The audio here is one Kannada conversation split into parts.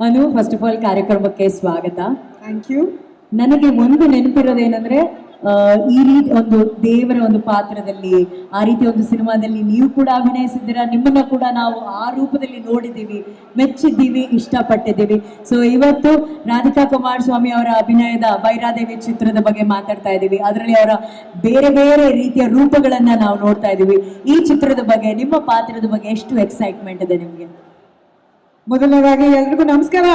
ಅನು ಫಸ್ಟ್ ಆಫ್ ಆಲ್ ಕಾರ್ಯಕ್ರಮಕ್ಕೆ ಸ್ವಾಗತ. ಥ್ಯಾಂಕ್ ಯು ನನಗೆ ಒಂದು ನೆನಪಿರೋದೇನಂದ್ರೆ ಈ ರೀತಿ ಒಂದು ದೇವರ ಒಂದು ಪಾತ್ರದಲ್ಲಿ ಆ ರೀತಿ ಒಂದು ಸಿನಿಮಾದಲ್ಲಿ ನೀವು ಕೂಡ ಅಭಿನಯಿಸಿದ್ದೀರಾ? ನಿಮ್ಮನ್ನ ಕೂಡ ನಾವು ಆ ರೂಪದಲ್ಲಿ ನೋಡಿದ್ದೀವಿ ಮೆಚ್ಚಿದ್ದೀವಿ ಇಷ್ಟಪಟ್ಟಿದ್ದೀವಿ. ಸೊ ಇವತ್ತು ರಾಧಿಕಾ ಕುಮಾರಸ್ವಾಮಿ ಅವರ ಅಭಿನಯದ ಬೈರಾದೇವಿ ಚಿತ್ರದ ಬಗ್ಗೆ ಮಾತಾಡ್ತಾ ಇದ್ದೀವಿ. ಅದರಲ್ಲಿ ಅವರ ಬೇರೆ ಬೇರೆ ರೀತಿಯ ರೂಪಗಳನ್ನ ನಾವು ನೋಡ್ತಾ ಇದ್ದೀವಿ. ಈ ಚಿತ್ರದ ಬಗ್ಗೆ ನಿಮ್ಮ ಪಾತ್ರದ ಬಗ್ಗೆ ಎಷ್ಟು ಎಕ್ಸೈಟ್ಮೆಂಟ್ ಇದೆ ನಿಮಗೆ? ಮೊದಲನೇದಾಗಿ ಎಲ್ರಿಗೂ ನಮಸ್ಕಾರ.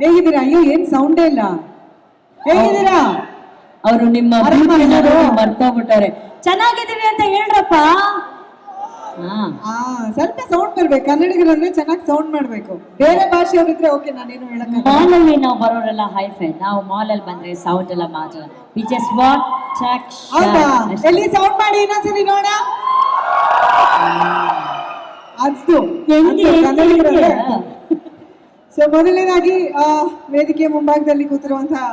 ಹೇಗಿದ್ದೀರಾ? ಅಯ್ಯೋ ಏನ್ ಸೌಂಡೇ ಇಲ್ಲ. ಹೇಗಿದ್ದೀರಾ? ಅವರು ನಿಮ್ಮ ಮರ್ತೋಗ್ಬಿಟ್ಟಾರೆ ಚೆನ್ನಾಗಿದ್ದೀವಿ ಅಂತ ಹೇಳ್ರಪ್ಪ. ಸ್ವಲ್ಪ ಸೌಂಡ್ ಬರ್ಬೇಕು. ಕನ್ನಡಿಗರಂದ್ರೆ ಚೆನ್ನಾಗಿ ಸೌಂಡ್ ಮಾಡ್ಬೇಕು. ಬೇರೆ ಭಾಷೆಯವರಿದ್ರೆ ಓಕೆ ನಾನೇನು ಹೇಳಕ್ ಮಾಲ್ ಅಲ್ಲಿ ನಾವು ಬರೋರೆಲ್ಲ ಹೈ ಫೈ ನಾವು ಮಾಲ್ ಅಲ್ಲಿ ಬಂದ್ರೆ ಸೌಂಡ್ ಎಲ್ಲ ಮಾತ್ರ. ವಿ ಜಸ್ಟ್ ವಾಟ್ ಚಾಕ್ ಎಲ್ಲಿ ಸೌಂಡ್ ಮಾಡಿ ಇನ್ನೊಂದ್ಸರಿ ನೋಡ ಅದು ಕನ್ನಡಿಗರಲ್ಲೇ? ಸೊ ಮೊದಲನೇದಾಗಿ ಆ, ವೇದಿಕೆ ಮುಂಭಾಗದಲ್ಲಿ ಕೂತಿರುವಂತಹ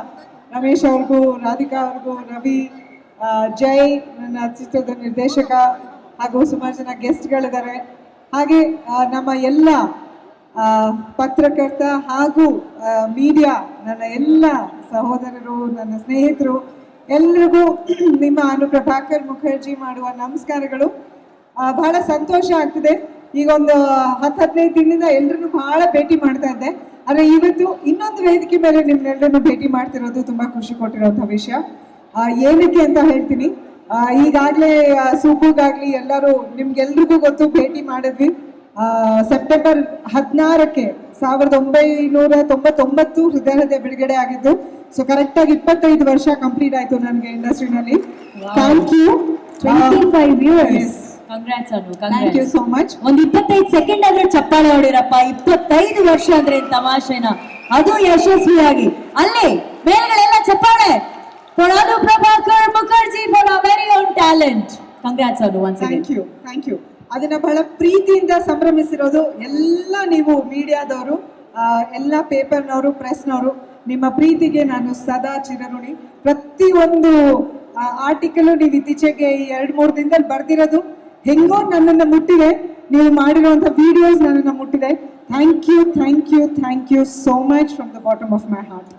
ರಮೇಶ್ ಅವ್ರಿಗೂ ರಾಧಿಕಾ ಅವ್ರಿಗೂ ರವಿ ಜೈ ನನ್ನ ಚಿತ್ರದ ನಿರ್ದೇಶಕ ಹಾಗೂ ಸುಮಾರು ಜನ ಗೆಸ್ಟ್ಗಳಿದ್ದಾರೆ. ಹಾಗೆ ನಮ್ಮ ಎಲ್ಲ ಪತ್ರಕರ್ತ ಹಾಗೂ ಮೀಡಿಯಾ ನನ್ನ ಎಲ್ಲ ಸಹೋದರರು ನನ್ನ ಸ್ನೇಹಿತರು ಎಲ್ರಿಗೂ ನಿಮ್ಮ ಅನುಪ್ರಭಾಕರ್ ಮುಖರ್ಜಿ ಮಾಡುವ ನಮಸ್ಕಾರಗಳು. ಬಹಳ ಸಂತೋಷ ಆಗ್ತಿದೆ. ಈಗ ಒಂದು ಹತ್ತು ಹದಿನೈದು ದಿನದಿಂದ ಎಲ್ರನ್ನೂ ಬಹಳ ಭೇಟಿ ಮಾಡ್ತಾ ಇದ್ದೆ. ಆದ್ರೆ ಇವತ್ತು ಇನ್ನೊಂದು ವೇದಿಕೆ ಮೇಲೆ ನಿಮ್ಮೆಲ್ಲರನ್ನು ಭೇಟಿ ಮಾಡ್ತಿರೋದು ತುಂಬಾ ಖುಷಿ ಕೊಟ್ಟಿರೋಂಥ ವಿಷಯ. ಆ, ಏನಕ್ಕೆ ಅಂತ ಹೇಳ್ತೀನಿ. ಈಗಾಗಲೇ ಸೂಪುಗಾಗ್ಲಿ ಎಲ್ಲರೂ ನಿಮ್ಗೆಲ್ರಿಗೂ ಗೊತ್ತು ಭೇಟಿ ಮಾಡಿದ್ವಿ. ಆ, ಸೆಪ್ಟೆಂಬರ್ ಹದಿನಾರಕ್ಕೆ ಸಾವಿರದ ಒಂಬೈನೂರ ತೊಂಬತ್ತೊಂಬತ್ತು ಹೃದಯ ಹೃದಯ ಬಿಡುಗಡೆ ಆಗಿದ್ದು ಸೊ ಕರೆಕ್ಟಾಗಿ ಇಪ್ಪತ್ತೈದು ವರ್ಷ ಕಂಪ್ಲೀಟ್ ಆಯ್ತು ನನಗೆ ಇಂಡಸ್ಟ್ರಿನಲ್ಲಿ thank you five years congrats Anu. Thank you so much ಒಂದು ಇಪ್ಪತ್ತೈದು ಸೆಕೆಂಡ್ ಆದ್ರೆ ಚಪ್ಪಾಳೆ ಹೊಡಿರಪ್ಪ. ಇಪ್ಪತ್ತೈದು ವರ್ಷ ಅಂದ್ರೆ ತಮಾಷೆನ. ಅದು ಯಶಸ್ವಿಯಾಗಿ. ಅಲ್ಲಿ ಮೇಲ್ಗಳೆಲ್ಲ ಚಪ್ಪಾಳೆ. For Anu Prabhakar Mukherjee for a very own talent congrats Anu once again thank you thank you ಅದನ್ನ ಬಹಳ ಪ್ರೀತಿಯಿಂದ ಸಂಭ್ರಮಿಸಿರೋದು ಎಲ್ಲ ನೀವು ಮೀಡಿಯಾದವರು ಎಲ್ಲ ಪೇಪರ್ನವರು ಪ್ರೆಸ್ನವರು. ನಿಮ್ಮ ಪ್ರೀತಿಗೆ ನಾನು ಸದಾ ಚಿರಋಣಿ. ಪ್ರತಿಯೊಂದು ಆರ್ಟಿಕಲ್ ನೀವು ಇತ್ತೀಚೆಗೆ ಈ ಎರಡು ಮೂರು ದಿನದಲ್ಲಿ ಬರ್ದಿರೋದು ಹೆಂಗೋ ನನ್ನನ್ನ ಮುಟ್ಟಿದೆ. ನೀವು ಮಾಡಿರುವಂಥ ವಿಡಿಯೋಸ್ ನನ್ನನ್ನು ಮುಟ್ಟಿದೆ. Thank you thank you thank you so much from the bottom of my heart